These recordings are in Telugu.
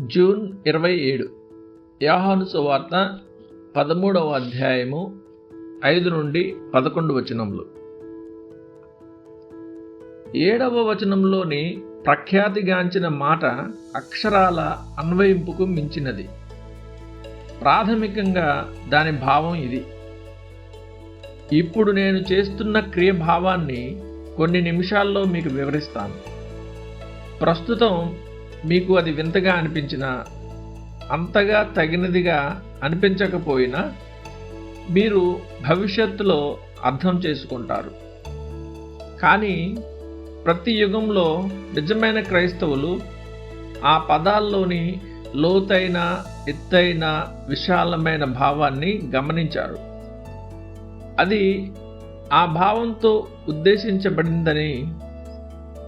జూన్ ఇరవై ఏడు. యాహాను సువార్త పదమూడవ అధ్యాయము ఐదు నుండి పదకొండు వచనములు. ఏడవ వచనంలోని ప్రఖ్యాతిగాంచిన మాట అక్షరాల అన్వయింపుకు మించినది. ప్రాథమికంగా దాని భావం ఇది. ఇప్పుడు నేను చేస్తున్న క్రియ భావాన్ని కొన్ని నిమిషాల్లో మీకు వివరిస్తాను. ప్రస్తుతం మీకు అది వింతగా అనిపించినా అంతగా తగినదిగా అనిపించకపోయినా మీరు భవిష్యత్తులో అర్థం చేసుకుంటారు. కానీ ప్రతి యుగంలో నిజమైన క్రైస్తవులు ఆ పదాల్లోని లోతైన ఎత్తైన విశాలమైన భావాన్ని గమనించారు. అది ఆ భావంతో ఉద్దేశించబడిందని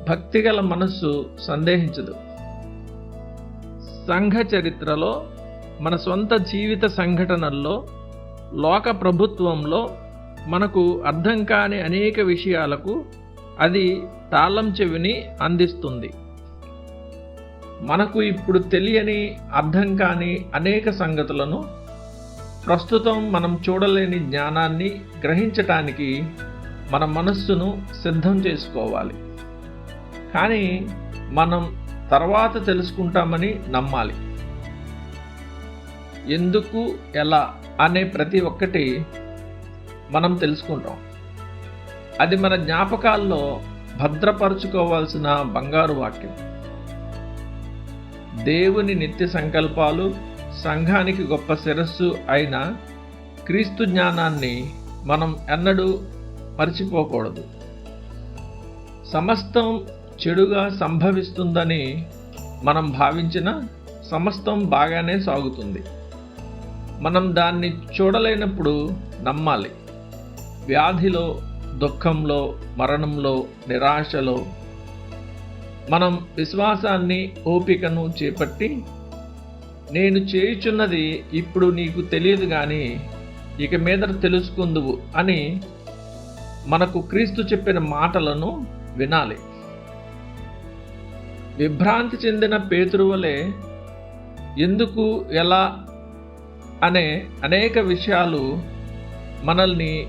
భక్తిగల మనస్సు సందేహించదు. సంఘ చరిత్రలో మన సొంత జీవిత సంఘటనల్లో లోక ప్రభుత్వంలో మనకు అర్థం కాని అనేక విషయాలకు అది తాళం చెవిని అందిస్తుంది. మనకు ఇప్పుడు తెలియని అర్థం కాని అనేక సంగతులను ప్రస్తుతం మనం చూడలేని జ్ఞానాన్ని గ్రహించటానికి మన మనస్సును సిద్ధం చేసుకోవాలి. కానీ మనం తర్వాత తెలుసుకుంటామని నమ్మాలి. ఎందుకు ఎలా అనే ప్రతి ఒక్కటి మనం తెలుసుకుంటాం. అది మన జ్ఞాపకాల్లో భద్రపరుచుకోవాల్సిన బంగారు వాక్యం. దేవుని నిత్య సంకల్పాలు సంఘానికి గొప్ప శిరస్సు అయిన క్రీస్తు జ్ఞానాన్ని మనం ఎన్నడూ మర్చిపోకూడదు. సమస్తం చెడుగా సంభవిస్తుందని మనం భావించిన సమస్తం బాగానే సాగుతుంది. మనం దాన్ని చూడలేనప్పుడు నమ్మాలి. వ్యాధిలో దుఃఖంలో మరణంలో నిరాశలో మనం విశ్వాసాన్ని ఓపికను చేపట్టి నేను చేయుచున్నది ఇప్పుడు నీకు తెలియదు కానీ ఇక మీద తెలుసుకుందువు అని మనకు క్రీస్తు చెప్పిన మాటలను వినాలి. విభ్రాంతి చెందిన పేతురువలే ఎందుకు ఎలా అనే అనేక విషయాలు మనల్ని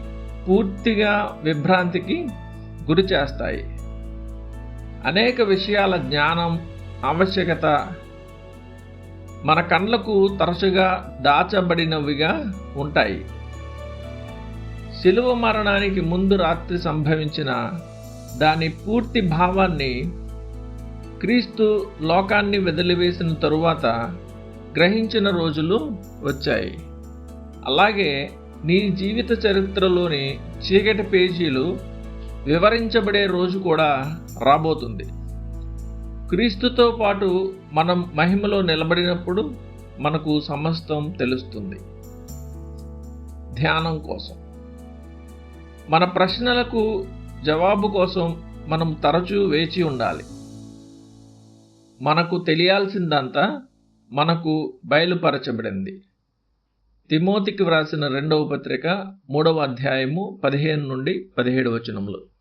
పూర్తిగా విభ్రాంతికి గురి చేస్తాయి. అనేక విషయాల జ్ఞానం ఆవశ్యకత మన కండ్లకు తరచుగా దాచబడినవిగా ఉంటాయి. శిలువ మరణానికి ముందు రాత్రి సంభవించిన దాని పూర్తి భావాన్ని క్రీస్తు లోకాన్ని వెదిలివేసిన తరువాత గ్రహించిన రోజులు వచ్చాయి. అలాగే నీ జీవిత చరిత్రలోని చీకటి పేజీలు వివరించబడే రోజు కూడా రాబోతుంది. క్రీస్తుతో పాటు మనం మహిమలో నిలబడినప్పుడు మనకు సమస్తం తెలుస్తుంది. ధ్యానం కోసం. మన ప్రశ్నలకు జవాబు కోసం మనం తరచూ వేచి ఉండాలి. మనకు తెలియాల్సిందంతా మనకు బయలుపరచబడింది. తిమోతికి వ్రాసిన రెండవ పత్రిక మూడవ అధ్యాయము పదిహేను నుండి పదిహేడు వచనములు.